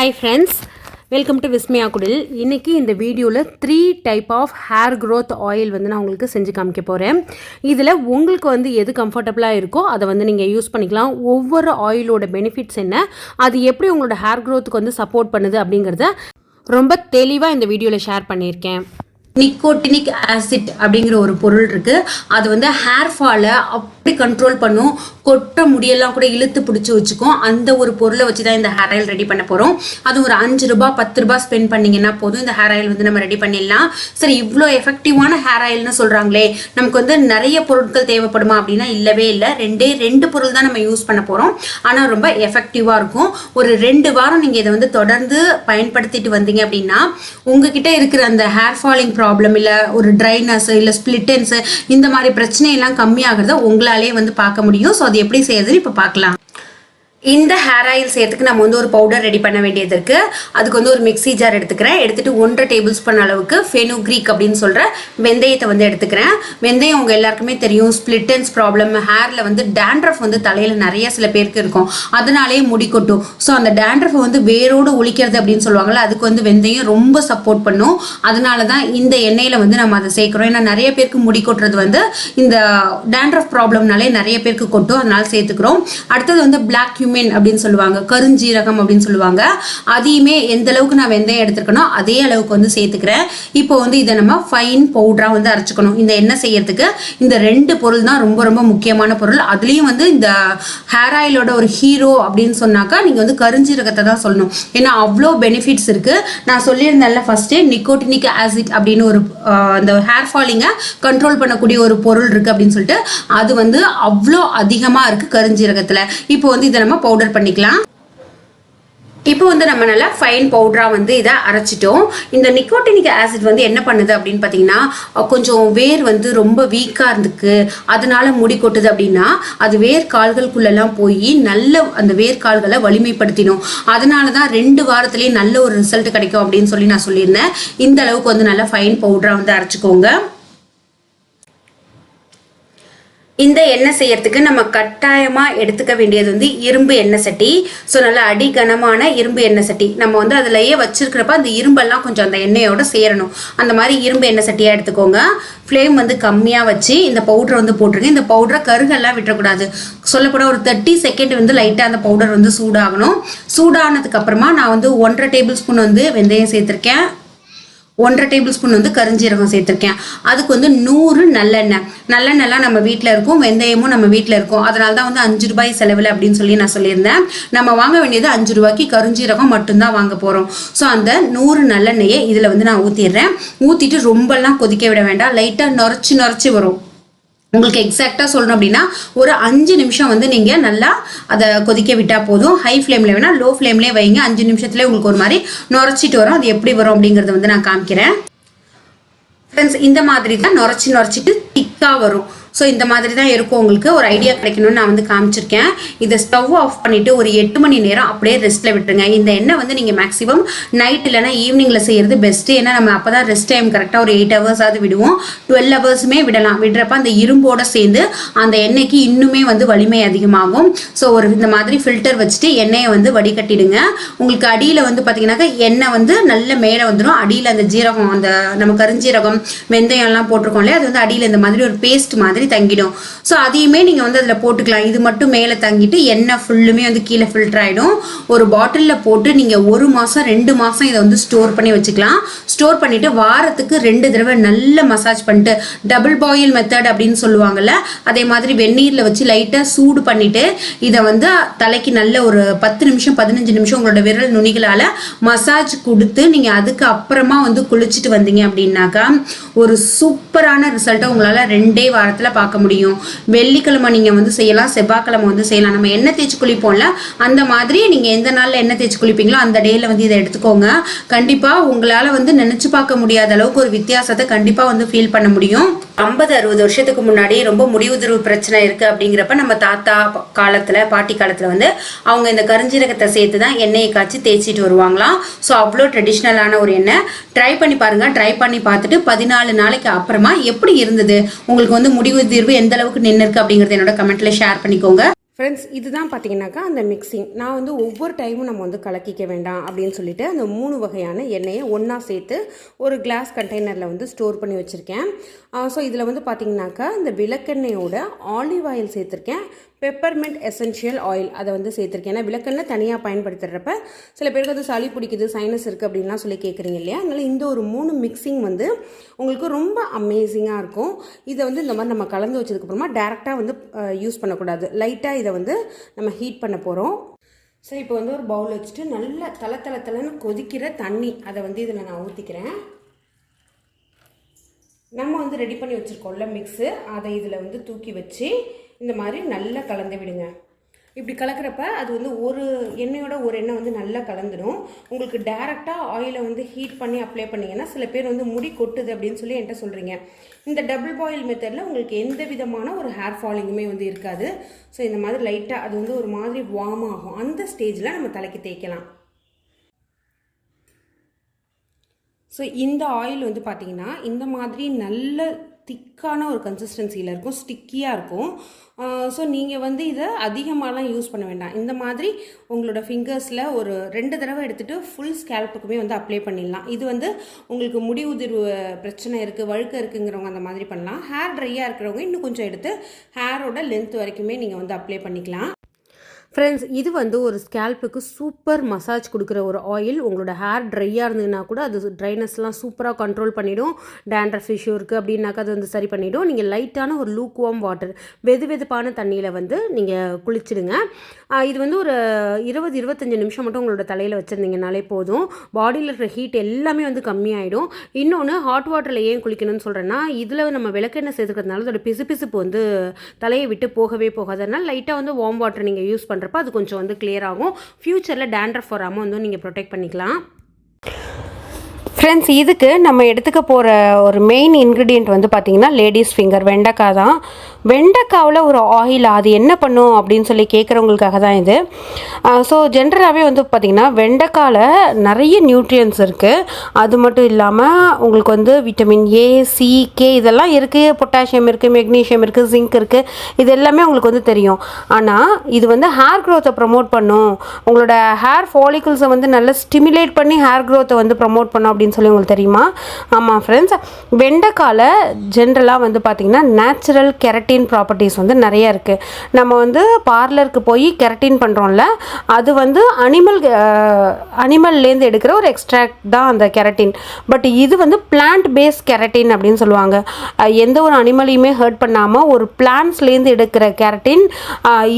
Hi friends welcome to Vismiya Kudil இன்றைக்கி இந்த வீடியோவில் three type of hair growth oil வந்து நான் உங்களுக்கு செஞ்சு காமிக்க போகிறேன் இதில் உங்களுக்கு வந்து எது கம்ஃபர்டபுளாக இருக்கோ அதை வந்து நீங்கள் யூஸ் பண்ணிக்கலாம். ஒவ்வொரு ஆயிலோட பெனிஃபிட்ஸ் என்ன அது எப்படி உங்களோட ஹேர் க்ரோத்துக்கு வந்து சப்போர்ட் பண்ணுது அப்படிங்கிறத ரொம்ப தெளிவாக இந்த வீடியோவில் ஷேர் பண்ணியிருக்கேன். நிக்கோட்டினிக் ஆசிட் அப்படிங்கிற ஒரு பொருள் இருக்கு. அது வந்து ஹேர் ஃபாலை அப்படி கண்ட்ரோல் பண்ணும். கொட்ட முடியெல்லாம் கூட இழுத்து பிடிச்சி வச்சுக்கும். அந்த ஒரு பொருளை வச்சு தான் இந்த ஹேர் ஆயில் ரெடி பண்ண போகிறோம் அது ஒரு அஞ்சு ரூபாய் பத்து ரூபாய் ஸ்பெண்ட் பண்ணிங்கன்னா போதும். இந்த ஹேர் ஆயில் வந்து நம்ம ரெடி பண்ணிடலாம். சரி இவ்வளோ எஃபெக்டிவான ஹேர் ஆயில்னு சொல்கிறாங்களே நமக்கு வந்து நிறைய பொருட்கள் தேவைப்படுமா அப்படின்னா இல்லவே இல்லை. ரெண்டே ரெண்டு பொருள் தான் நம்ம யூஸ் பண்ண போகிறோம் ஆனால் ரொம்ப எஃபெக்டிவாக இருக்கும். ஒரு ரெண்டு வாரம் நீங்கள் இதை வந்து தொடர்ந்து பயன்படுத்திட்டு வந்தீங்க அப்படின்னா உங்ககிட்ட இருக்கிற அந்த ஹேர் ஃபாலிங் ப்ராப்ளம் ப்ராப்ளம் இல்லை ஒரு ட்ரைனஸ் இல்லை ஸ்பிளிட்டன்ஸு இந்த மாதிரி பிரச்சனையெல்லாம் கம்மியாகிறத உங்களாலே வந்து பார்க்க முடியும். ஸோ அது எப்படி செய்யறதுன்னு இப்போ பார்க்கலாம். இந்த ஹேர் ஆயில் செய்யறதுக்கு நம்ம வந்து ஒரு பவுடர் ரெடி பண்ண வேண்டியது இருக்கு. அதுக்கு வந்து ஒரு மிக்ஸி ஜார் எடுத்துக்கிறேன். எடுத்துட்டு ஒன்றரை டேபிள் ஸ்பூன் அளவுக்கு ஃபெனுக்ரீக் அப்படின்னு சொல்ற வெந்தயத்தை வந்து எடுத்துக்கிறேன். வெந்தயம் உங்க எல்லாருக்குமே தெரியும். ஸ்பிளிட்டன்ஸ் ப்ராப்ளம் ஹேர்ல வந்து டேண்ட்ரஃப் வந்து தலையில நிறைய சில பேருக்கு இருக்கும். அதனாலேயே முடி கொட்டும். ஸோ அந்த டேண்ட்ரஃப் வந்து வேரோடு ஒழிக்கிறது அப்படின்னு சொல்லுவாங்கல்ல அதுக்கு வந்து வெந்தயம் ரொம்ப சப்போர்ட் பண்ணும். அதனால தான் இந்த எண்ணெயில வந்து நம்ம அதை சேர்க்கிறோம். ஏன்னா நிறைய பேருக்கு முடி கொட்டுறது வந்து இந்த டேண்ட்ரஃப் ப்ராப்ளம்னாலே நிறைய பேருக்கு கொட்டும். அதனால சேர்த்துக்கிறோம். அடுத்தது வந்து பிளாக் cumin அப்படின்னு சொல்லுவாங்க கருஞ்சீரகம் அப்படின்னு சொல்லுவாங்க. அதையுமே எந்த அளவுக்கு நான் வெந்தயம் எடுத்துருக்கனோ அதே அளவுக்கு வந்து சேர்த்துக்கிறேன். இப்போ வந்து இதை நம்ம ஃபைன் பவுடராக வந்து அரைச்சிக்கணும். இந்த எண்ணெய் செய்யறதுக்கு இந்த ரெண்டு பொருள் தான் ரொம்ப ரொம்ப முக்கியமான பொருள். அதுலேயும் வந்து இந்த ஹேர் ஆயிலோட ஒரு ஹீரோ அப்படின்னு சொன்னாக்கா நீங்கள் வந்து கருஞ்சீரகத்தை தான் சொல்லணும். ஏன்னா அவ்வளோ பெனிஃபிட்ஸ் இருக்குது நான் சொல்லியிருந்தேன்ல ஃபஸ்ட்டே நிக்கோட்டினிக் ஆசிட் அப்படின்னு ஒரு அந்த ஹேர் ஃபாலிங்கை கண்ட்ரோல் பண்ணக்கூடிய ஒரு பொருள் இருக்குது அப்படின்னு சொல்லிட்டு அது வந்து அவ்வளோ அதிகமாக இருக்குது கருஞ்சீரகத்தில். இப்போ வந்து இதை நம்ம பவுடர் பண்ணிக்கலாம். இப்போ வந்து நம்ம நல்லா ஃபைன் பவுடராக வந்து இதை அரைச்சிட்டோம். இந்த நிக்கோட்டினிக் ஆசிட் வந்து என்ன பண்ணுது அப்படின்னு பார்த்தீங்கன்னா கொஞ்சம் வேர் வந்து ரொம்ப வீக்காக இருந்துக்கு அதனால முடி கொட்டுது அப்படின்னா அது வேர் கால்களுக்குள்ளெல்லாம் போய் நல்ல அந்த வேர் கால்களை வலிமைப்படுத்தினோம் அதனால தான் ரெண்டு வாரத்துலேயே நல்ல ஒரு ரிசல்ட் கிடைக்கும் அப்படின்னு சொல்லி நான் சொல்லியிருந்தேன். இந்த அளவுக்கு வந்து நல்லா ஃபைன் பவுடராக வந்து அரைச்சிக்கோங்க. இந்த எண்ணெய் செய்யறதுக்கு நம்ம கட்டாயமாக எடுத்துக்க வேண்டியது வந்து இரும்பு எண்ணெய் சட்டி. ஸோ நல்லா அடி கனமான இரும்பு எண்ணெய் சட்டி. நம்ம வந்து அதுலயே வச்சிருக்கிறப்ப அந்த இரும்பெல்லாம் கொஞ்சம் அந்த எண்ணெயோட சேரணும். அந்த மாதிரி இரும்பு எண்ணெய் சட்டியாக எடுத்துக்கோங்க. ஃப்ளேம் வந்து கம்மியாக வச்சு இந்த பவுடர் வந்து போட்டுருங்க. இந்த பவுடரை கருகெல்லாம் விட்டுறக்கூடாது சொல்லக்கூட ஒரு தேர்ட்டி செகண்ட் வந்து லைட்டாக அந்த பவுடர் வந்து சூடாகணும். சூடானதுக்கு அப்புறமா நான் வந்து ஒன்றரை டேபிள் ஸ்பூன் வந்து வெந்தயம் சேர்த்துருக்கேன். ஒன்றரை டேபிள் ஸ்பூன் வந்து கரிஞ்சீரகம் சேர்த்துருக்கேன். அதுக்கு வந்து நூறு நல்லெண்ணெய். நல்லெண்ணெய்லாம் நம்ம வீட்டில் இருக்கும் வெந்தயமும் நம்ம வீட்டில் இருக்கும். அதனால தான் வந்து அஞ்சு ரூபாய் செலவில் அப்படின்னு சொல்லி நான் சொல்லியிருந்தேன். நம்ம வாங்க வேண்டியது அஞ்சு ரூபாய்க்கு கருஞ்சீரகம் மட்டும்தான் வாங்க போகிறோம் ஸோ அந்த நூறு நல்லெண்ணெயை இதில் வந்து நான் ஊற்றிடுறேன் ஊற்றிட்டு ரொம்பலாம் கொதிக்க விட வேண்டாம். லைட்டாக நுரைச்சி நுரைச்சி வரும். உங்களுக்கு எக்ஸாக்டாக சொல்லணும் அப்படின்னா ஒரு அஞ்சு நிமிஷம் வந்து நீங்கள் நல்லா அதை கொதிக்க விட்டால் போதும். ஹை ஃப்ளேமில் வேணால் லோ ஃப்ளேம்லேயே வைங்க. அஞ்சு நிமிஷத்துலேயே உங்களுக்கு ஒரு மாதிரி நுரைச்சிட்டு வரும். அது எப்படி வரும் அப்படிங்கிறத வந்து நான் காமிக்கிறேன். ஃப்ரெண்ட்ஸ் இந்த மாதிரி தான் நுரைச்சி நுரைச்சிட்டு திக்காக வரும். ஸோ இந்த மாதிரி தான் இருக்கும். உங்களுக்கு ஒரு ஐடியா கிடைக்கணும்னு நான் வந்து காமிச்சிருக்கேன். இதை ஸ்டவ் ஆஃப் பண்ணிவிட்டு ஒரு எட்டு மணி நேரம் அப்படியே ரெஸ்ட்டில் விட்டுருங்க. இந்த எண்ணெய் வந்து நீங்கள் மேக்ஸிமம் நைட் இல்லைனா ஈவினிங்கில் செய்கிறது பெஸ்ட்டு ஏன்னா நம்ம அப்போ தான் ரெஸ்ட் டைம் கரெக்டாக ஒரு எயிட் ஹவர்ஸாவது விடுவோம். டுவெல் ஹவர்ஸுமே விடலாம். விடுறப்ப அந்த இரும்போட சேர்ந்து அந்த எண்ணெய்க்கு இன்னுமே வந்து வலிமை அதிகமாகும். ஸோ ஒரு இந்த மாதிரி ஃபில்டர் வச்சுட்டு எண்ணெயை வந்து வடிகட்டிடுங்க. உங்களுக்கு அடியில் வந்து பார்த்தீங்கன்னாக்கா எண்ணெய் வந்து நல்ல மேலே வந்துடும் அடியில் அந்த ஜீரகம் அந்த நம்ம கருஞ்சீரகம் வெந்தயம்லாம் போட்டிருக்கோம் இல்லையா? அது வந்து அடியில் இந்த மாதிரி ஒரு பேஸ்ட் மாதிரி தங்கிடும். ஸோ அதையுமே நீங்கள் வந்து அதில் போட்டுக்கலாம். இது மட்டும் மேலே தங்கிட்டு எண்ணெய் ஃபுல்லுமே வந்து கீழே ஃபில்டர் ஆகிடும் ஒரு பாட்டிலில் போட்டு நீங்கள் ஒரு மாதம் ரெண்டு மாதம் இதை வந்து ஸ்டோர் பண்ணி வச்சுக்கலாம். ஸ்டோர் பண்ணிவிட்டு வாரத்துக்கு ரெண்டு தடவை நல்ல மசாஜ் பண்ணிட்டு டபுள் பாயில் மெத்தட் அப்படின்னு சொல்லுவாங்கள்ல அதே மாதிரி வெந்நீரில் வச்சு லைட்டாக சூடு பண்ணிவிட்டு இதை வந்து தலைக்கு நல்ல ஒரு பத்து நிமிஷம் பதினஞ்சு நிமிஷம் உங்களோட விரல் நுனிகளால் மசாஜ் கொடுத்து நீங்கள் அதுக்கு அப்புறமா வந்து குளிச்சுட்டு வந்தீங்க அப்படின்னாக்கா ஒரு சூப்பரான ரிசல்ட்டை உங்களால் ரெண்டே வாரத்தில் பார்க்க முடியும். வெள்ளிக்கிழமை நீங்கள் வந்து செய்யலாம் செவ்வாய்க்கிழமை வந்து செய்யலாம். நம்ம எண்ணெய் தேய்ச்சி குளிப்போம்ல அந்த மாதிரி நீங்கள் எந்த நாளில் எண்ணெய் தேய்ச்சி குளிப்பீங்களோ அந்த டேயில் வந்து இதை எடுத்துக்கோங்க. கண்டிப்பாக உங்களால் வந்து நினச்சி பார்க்க முடியாத அளவுக்கு ஒரு வித்தியாசத்தை கண்டிப்பாக வந்து ஃபீல் பண்ண முடியும். ஐம்பது அறுபது வருஷத்துக்கு முன்னாடி ரொம்ப முடிவுதிர்வு பிரச்சனை இருக்கு அப்படிங்கிறப்ப நம்ம தாத்தா காலத்தில் காலத்துல பாட்டி காலத்துல வந்து அவங்க இந்த கருஞ்சீரகத்தை சேர்த்து தான் எண்ணெயை காய்ச்சி தேய்ச்சிட்டு வருவாங்களாம். ஸோ அவ்வளோ ட்ரெடிஷ்னலான ஒரு எண்ணெய். ட்ரை பண்ணி பாருங்க. ட்ரை பண்ணி பார்த்துட்டு பதினாலு நாளைக்கு அப்புறமா எப்படி இருந்தது? உங்களுக்கு வந்து முடிவு தீர்வு எந்த அளவுக்கு நின்று இருக்கு அப்படிங்கறத என்னோட கமெண்ட்ல ஷேர் பண்ணிக்கோங்க. ஃப்ரெண்ட்ஸ் இதுதான் பார்த்தீங்கன்னாக்கா அந்த மிக்சிங் நான் வந்து ஒவ்வொரு டைமும் நம்ம வந்து கலக்கிக்க வேண்டாம் அப்படின்னு சொல்லிட்டு அந்த மூணு வகையான எண்ணெயை ஒன்றா சேர்த்து ஒரு கிளாஸ் கண்டெய்னரில் வந்து ஸ்டோர் பண்ணி வச்சுருக்கேன். ஸோ இதில் வந்து பார்த்தீங்கன்னாக்கா இந்த விளக்கெண்ணெயோட ஆலிவ் ஆயில் சேர்த்துருக்கேன். பெப்பர்மெண்ட் எசென்ஷியல் ஆயில் அதை வந்து சேர்த்துருக்கேன். ஏன்னா விளக்கெண்ணெய் தனியாக பயன்படுத்துகிறப்ப சில பேருக்கு வந்து சளி பிடிக்குது சைனஸ் இருக்குது அப்படின்லாம் சொல்லி கேட்குறீங்க இல்லையா? அதனால் இந்த ஒரு மூணு மிக்சிங் வந்து உங்களுக்கு ரொம்ப அமேசிங்காக இருக்கும். இதை வந்து இந்த மாதிரி நம்ம கலந்து வச்சதுக்கப்புறமா டேரெக்டாக வந்து யூஸ் பண்ணக்கூடாது. லைட்டாக இதை வந்து நம்ம ஹீட் பண்ண போகிறோம் ஸோ இப்போ வந்து ஒரு பவுல் வச்சுட்டு நல்ல தலை தலை தலைன்னு கொதிக்கிற தண்ணி அதை வந்து இதில் நான் ஊற்றிக்கிறேன் நம்ம வந்து ரெடி பண்ணி வச்சுருக்கோம்ல மிக்ஸு அதை இதில் வந்து தூக்கி வச்சு இந்த மாதிரி நல்லா கலந்து விடுங்க. இப்படி கலக்கிறப்ப அது வந்து ஒரு எண்ணெயோட ஒரு எண்ணெய் வந்து நல்லா கலந்துடும். உங்களுக்கு டேரெக்டாக ஆயிலை வந்து ஹீட் பண்ணி அப்ளை பண்ணிங்கன்னா சில பேர் வந்து முடி கொட்டுது அப்படின்னு சொல்லி என்கிட்ட சொல்கிறீங்க இந்த டபுள் பாயில் மெத்தடில் உங்களுக்கு எந்த விதமான ஒரு ஹேர் ஃபாலிங்குமே வந்து இருக்காது. ஸோ இந்த மாதிரி லைட்டாக அது வந்து ஒரு மாதிரி வார்ம் ஆகும். அந்த ஸ்டேஜில் நம்ம தலைக்கு தேய்க்கலாம். ஸோ இந்த ஆயில் வந்து பார்த்திங்கன்னா இந்த மாதிரி நல்ல திக்கான ஒரு கன்சிஸ்டன்சியில் இருக்கும் ஸ்டிக்கியாக இருக்கும். ஸோ நீங்கள் வந்து இதை அதிகமாகலாம் யூஸ் பண்ண வேண்டாம். இந்த மாதிரி உங்களோட ஃபிங்கர்ஸில் ஒரு ரெண்டு தடவை எடுத்துகிட்டு ஃபுல் ஸ்கேல்ப்புக்குமே வந்து அப்ளை பண்ணிடலாம். இது வந்து உங்களுக்கு முடி உதிர்வு பிரச்சனை இருக்குது வழுக்க இருக்குங்கிறவங்க அந்த மாதிரி பண்ணலாம். ஹேர் ட்ரையாக இருக்கிறவங்க இன்னும் கொஞ்சம் எடுத்து ஹேரோட லென்த் வரைக்குமே நீங்கள் வந்து அப்ளை பண்ணிக்கலாம். ஃப்ரெண்ட்ஸ் இது வந்து ஒரு ஸ்கேல்ப்புக்கு சூப்பர் மசாஜ் கொடுக்குற ஒரு ஆயில் உங்களோட ஹேர் ட்ரையாக இருந்ததுன்னா கூட அது ட்ரைனஸ்லாம் சூப்பராக கண்ட்ரோல் பண்ணிவிடும் டேண்ட்ரஃப் இஷ்யூ இருக்குது அப்படின்னாக்கா அது வந்து சரி பண்ணிவிடும் நீங்கள் லைட்டான ஒரு லூக் வார்ம் வாட்டர் வெது வெதுப்பான தண்ணியில் வந்து நீங்கள் குளிச்சிடுங்க. இது வந்து ஒரு இருபது இருபத்தஞ்சி நிமிஷம் மட்டும் உங்களோட தலையில் வச்சுருந்தீங்கனாலே போதும். பாடியில் இருக்கிற ஹீட் எல்லாமே வந்து கம்மியாயிடும். இன்னொன்று ஹாட் வாட்டரில் ஏன் குளிக்கணும்னு சொல்கிறேன்னா இதில் நம்ம விளக்கெண்ணெய் சேர்த்துக்கிறதுனால அதோட பிசுபிசுப்பு வந்து தலையை விட்டு போகவே போகாது. அதனால் லைட்டாக வந்து வார்ம் வாட்டர் நீங்கள் யூஸ் பண்ணுறப்ப அது கொஞ்சம் வந்து கிளியர் ஆகும். ஃப்யூச்சரில் டேண்ட்ரஃப் வராமல் வந்து நீங்கள் ப்ரொடெக்ட் பண்ணிக்கலாம். ஃப்ரெண்ட்ஸ் இதுக்கு நம்ம எடுத்துக்க போகிற ஒரு மெயின் இன்க்ரீடியண்ட் வந்து பார்த்திங்கன்னா லேடிஸ் ஃபிங்கர் வெண்டைக்காய் தான். வெண்டைக்காவில் ஒரு ஆயில் அது என்ன பண்ணும் அப்படின்னு சொல்லி கேட்குறவங்களுக்காக தான் இது. ஸோ ஜென்ரலாகவே வந்து பார்த்திங்கன்னா வெண்டைக்காயில் நிறைய நியூட்ரியன்ஸ் இருக்குது அது மட்டும் இல்லாமல் உங்களுக்கு வந்து விட்டமின் ஏ சி கே இதெல்லாம் இருக்குது பொட்டாசியம் இருக்குது மெக்னீஷியம் இருக்குது ஜிங்க் இருக்குது இது எல்லாமே உங்களுக்கு வந்து தெரியும். ஆனால் இது வந்து ஹேர் க்ரோத்தை ப்ரமோட் பண்ணும். உங்களோட ஹேர் ஃபாலிக்கிள்ஸை வந்து நல்லா ஸ்டிமுலேட் பண்ணி ஹேர் க்ரோத்தை வந்து ப்ரமோட் பண்ணும் அப்படின்னு சொல்லி உங்களுக்கு தெரியுமா? ஆமாம் ஃப்ரெண்ட்ஸ் வெண்டைக்கால ஜென்ரலாக வந்து பார்த்திங்கன்னா நேச்சுரல் கெரட்டின் ப்ராப்பர்ட்டிஸ் வந்து நிறைய இருக்குது நம்ம வந்து பார்லருக்கு போய் கெரட்டின் பண்ணுறோம்ல அது வந்து அனிமல் அனிமல்லேருந்து எடுக்கிற ஒரு எக்ஸ்ட்ராக்ட் தான் அந்த கெரட்டின் பட் இது வந்து பிளான்ட் பேஸ் கெரட்டின் அப்படின்னு சொல்லுவாங்க. எந்த ஒரு அனிமலையுமே ஹர்ட் பண்ணாமல் ஒரு பிளான்ட்ஸ்லேருந்து எடுக்கிற கெரட்டின்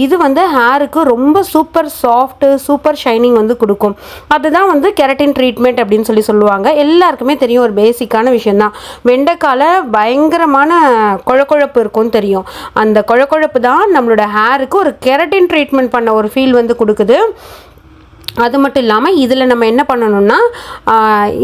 இது வந்து ஹேருக்கு ரொம்ப சூப்பர் சாஃப்ட்டு சூப்பர் ஷைனிங் வந்து கொடுக்கும். அதுதான் வந்து கெரட்டின் ட்ரீட்மெண்ட் அப்படின்னு சொல்லி சொல்லுவாங்க. எல்லாருக்குமே தெரியும் ஒரு பேசிக்கான விஷயந்தான் வெண்டைக்கால பயங்கரமான குழக்குழப்பு இருக்கும்னு தெரியும். அந்த குழக்குழப்பு தான் நம்மளோட ஹேருக்கு ஒரு கெரட்டின் ட்ரீட்மெண்ட் பண்ண ஒரு ஃபீல் வந்து கொடுக்குது. அது மட்டும் இல்லாமல் இதில் நம்ம என்ன பண்ணணும்னா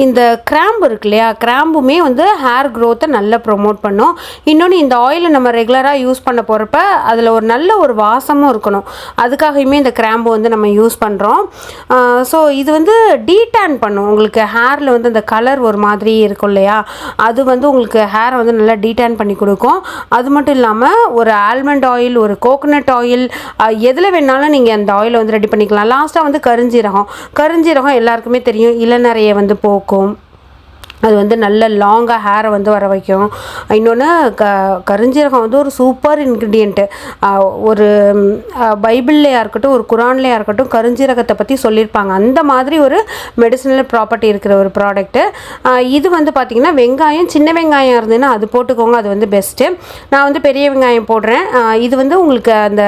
இந்த கிராம்பு இருக்கு இல்லையா? கிராம்புமே வந்து ஹேர் க்ரோத்தை நல்லா ப்ரொமோட் பண்ணும். இன்னொன்று இந்த ஆயிலை நம்ம ரெகுலராக யூஸ் பண்ண போகிறப்ப அதில் ஒரு நல்ல ஒரு வாசமும் இருக்கணும். அதுக்காகவுமே இந்த கிராம்பு வந்து நம்ம யூஸ் பண்ணுறோம் ஸோ இது வந்து டீடான் பண்ணும். உங்களுக்கு ஹேரில் வந்து அந்த கலர் ஒரு மாதிரி இருக்கும் இல்லையா? அது வந்து உங்களுக்கு ஹேரை வந்து நல்லா டீடான் பண்ணி கொடுக்கும். அது மட்டும் இல்லாமல் ஒரு ஆல்மண்ட் ஆயில் ஒரு கோகோனட் ஆயில் எதில் வேணாலும் நீங்கள் அந்த ஆயிலை வந்து ரெடி பண்ணிக்கலாம். லாஸ்ட்டாக வந்து கரிஞ்சி கருஞ்சீரகம் கருஞ்சீரகம் எல்லாருக்குமே தெரியும். இளநரையை வந்து போக்கும். அது வந்து நல்ல லாங்காக ஹேரை வந்து வர வைக்கும். இன்னொன்று க கருஞ்சீரகம் வந்து ஒரு சூப்பர் இன்க்ரீடியண்ட்டு ஒரு பைபிள்லையாக இருக்கட்டும் ஒரு குரான்லையாக இருக்கட்டும் கருஞ்சீரகத்தை பற்றி சொல்லியிருப்பாங்க. அந்த மாதிரி ஒரு மெடிசினல் ப்ராப்பர்ட்டி இருக்கிற ஒரு ப்ராடக்ட்டு இது வந்து பார்த்திங்கன்னா வெங்காயம் சின்ன வெங்காயம் இருந்ததுன்னா அது போட்டுக்கோங்க அது வந்து பெஸ்ட்டு நான் வந்து பெரிய வெங்காயம் போடுறேன். இது வந்து உங்களுக்கு அந்த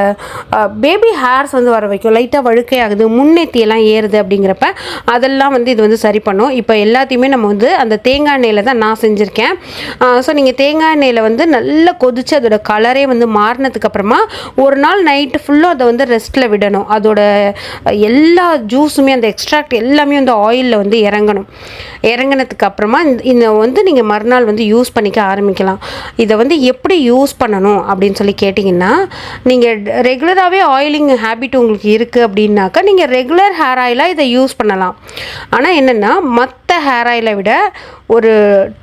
பேபி ஹேர்ஸ் வந்து வர வைக்கும். லைட்டாக வழுக்கையாகுது முன்னேத்தியெல்லாம் ஏறுது அப்படிங்கிறப்ப அதெல்லாம் வந்து இது வந்து சரி பண்ணும். இப்போ எல்லாத்தையுமே நம்ம வந்து அந்த தேங்காய் எண்ணெயில் தான் நான் செஞ்சுருக்கேன். ஸோ நீங்கள் தேங்காய் எண்ணெயில் வந்து நல்லா கொதித்து அதோட கலரே வந்து மாறினதுக்கு அப்புறமா ஒரு நாள் நைட்டு ஃபுல்லும் அதை வந்து ரெஸ்ட்டில் விடணும். அதோட எல்லா ஜூஸுமே அந்த எக்ஸ்ட்ராக்ட் எல்லாமே வந்து ஆயிலில் வந்து இறங்கணும். இறங்கினதுக்கு அப்புறமா இந்த- இந்த வந்து நீங்கள் மறுநாள் வந்து யூஸ் பண்ணிக்க ஆரம்பிக்கலாம். இதை வந்து எப்படி யூஸ் பண்ணணும் அப்படின்னு சொல்லி கேட்டிங்கன்னா நீங்கள் ரெகுலராகவே ஆயிலிங் ஹேபிட் உங்களுக்கு இருக்குது அப்படின்னாக்கா நீங்கள் ரெகுலர் ஹேர் ஆயிலாக இதை யூஸ் பண்ணலாம். ஆனால் என்னென்னா மற்ற ஹேர் ஆயிலை விட ஒரு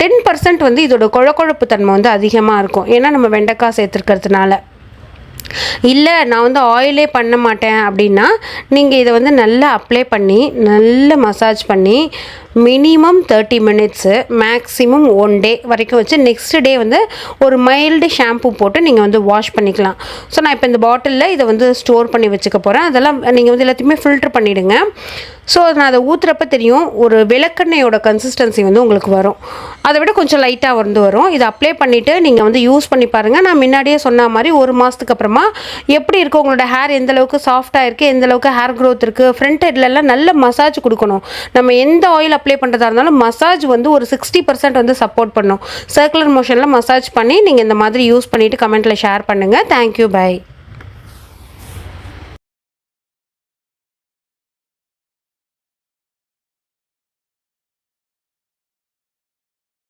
டென் பர்சன்ட் வந்து இதோட கொழக்கொழப்பு தன்மை வந்து அதிகமாக இருக்கும். ஏன்னா நம்ம வெண்டைக்காய் சேர்த்துருக்கிறதுனால. இல்லை நான் வந்து ஆயிலே பண்ண மாட்டேன் அப்படின்னா நீங்கள் இதை வந்து நல்லா அப்ளை பண்ணி நல்லா மசாஜ் பண்ணி minimum thirty minutes maximum one day வரைக்கும் வச்சு நெக்ஸ்ட் டே வந்து ஒரு மைல்டு ஷாம்பு போட்டு நீங்கள் வந்து வாஷ் பண்ணிக்கலாம். ஸோ நான் இப்போ இந்த பாட்டிலில் இதை வந்து ஸ்டோர் பண்ணி வச்சுக்க போகிறேன் அதெல்லாம் நீங்கள் வந்து எல்லாத்தையுமே ஃபில்ட்ரு பண்ணிவிடுங்க ஸோ நான் அதை ஊற்றுறப்ப தெரியும் ஒரு விளக்கெண்ணெயோட கன்சிஸ்டன்சி வந்து உங்களுக்கு வரும். அதை விட கொஞ்சம் லைட்டாக வந்து வரும். இதை அப்ளை பண்ணிவிட்டு நீங்கள் வந்து யூஸ் பண்ணி பாருங்கள் நான் முன்னாடியே சொன்ன மாதிரி ஒரு மாதத்துக்கு அப்புறமா எப்படி இருக்குது உங்களோட ஹேர் எந்த அளவுக்கு சாஃப்டாக இருக்குது எந்த அளவுக்கு ஹேர் க்ரோத் இருக்குது ஃப்ரண்ட் ஹெட்லலாம் நல்ல மசாஜ் கொடுக்கணும். நம்ம எந்த ஆயில் அப்ளை பண்ணுறதா இருந்தாலும் மசாஜ் வந்து ஒரு சிக்ஸ்டி பர்சன்ட் வந்து சப்போர்ட் பண்ணும். சர்க்குலர் மோஷனில் மசாஜ் பண்ணி நீங்கள் இந்த மாதிரி யூஸ் பண்ணிவிட்டு கமெண்ட்டில் ஷேர் பண்ணுங்கள் தேங்க்யூ பை